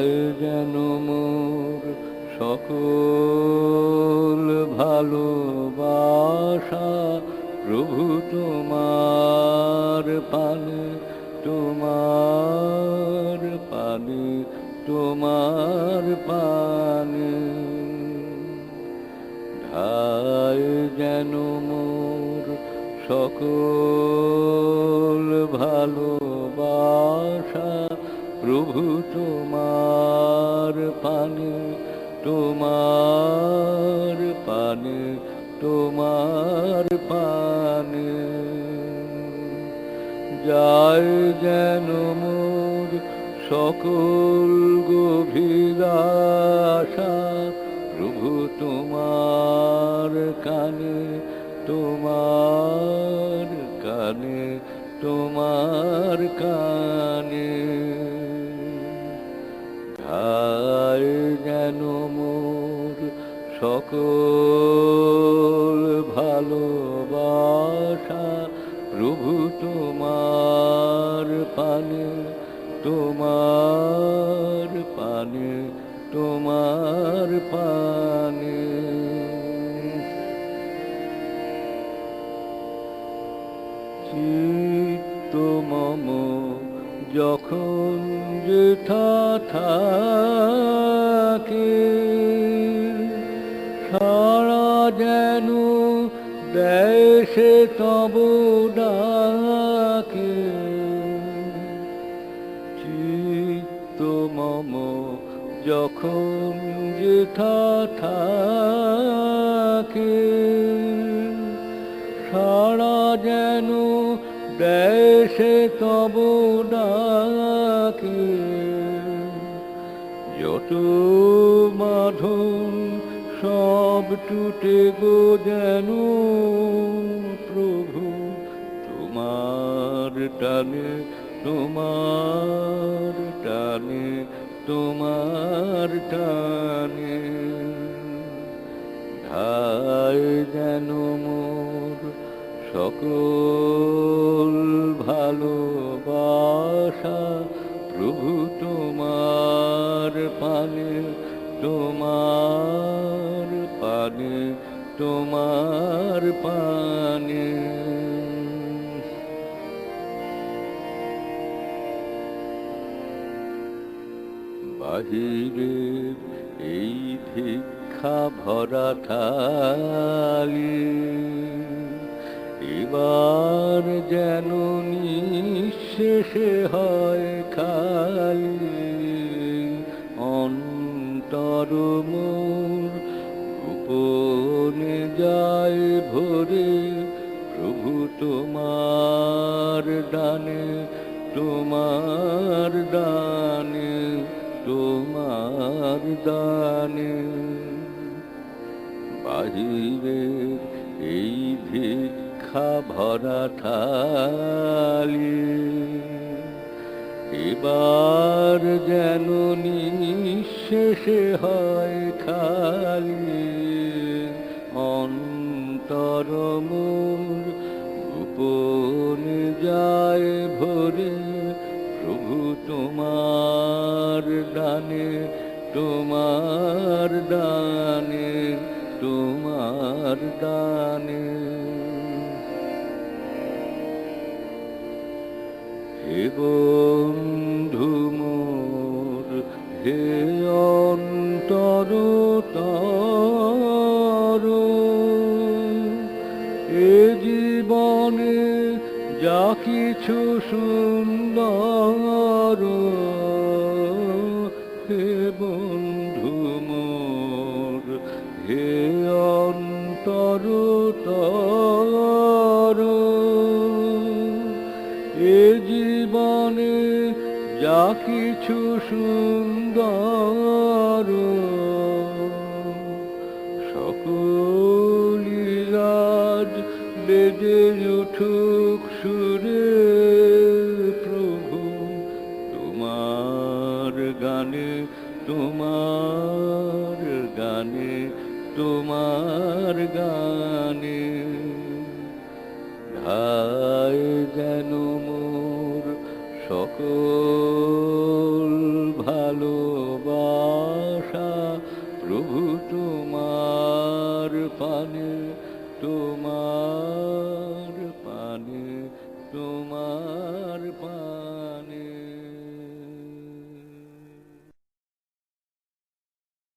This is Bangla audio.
ধায় যেন মোর সকল ভালোবাসা। প্রভু তোমার পানে তোমার পানে তোমার পানে ধায় যেন মোর সকল ভালোবাসা। প্রভু তোমার পানে তোমার পানে তোমার পানে। যায় যেন মোর সকল গভীর আশা, প্রভু তোমার কানে তোমার কানে তোমার কানে। সকল ভালোবাসা প্রভু তোমার পানে তোমার পানে তোমার পানে। চিত্ত মম যখন যেথা থাকে দেশে তব ডাকে। চিত্ত মম যখন যেথা থাকে, সারা যেন দেশে তব ডাকে। যত মাধন সব টুটে গো যেন প্রভু, তোমার টানে তোমার টানে তোমার টানে। ধায় যেন মোর সকল তোমার পানে। বাহিরের এই ভিক্ষা ভরা থালি এবার যেন নিঃশেষে হয় খালি অন্তর গোপনে যায় ভরে প্রভু তোমার ডানে তোমার দানে তোমার দানে। বাহিরের এই ভিক্ষা ভরা থালি, এবার যেন নিঃশেষে হয় খালি। অন্তর মোর গোপনে যায় ভরে প্রভু তোমার দানে তোমার দানে তোমার দানে। হে বন্ধু মোর, হে এ জীবনে যা কিছু সুন্দর হে বন্ধু মোর, হে অন্তর তর। এ জীবনে যা কিছু সুন্দর রাজ বেজে উঠুক সুরে প্রভু, তোমার গানে তোমার গানে তোমার গানে। ধায় যেন মোর সকল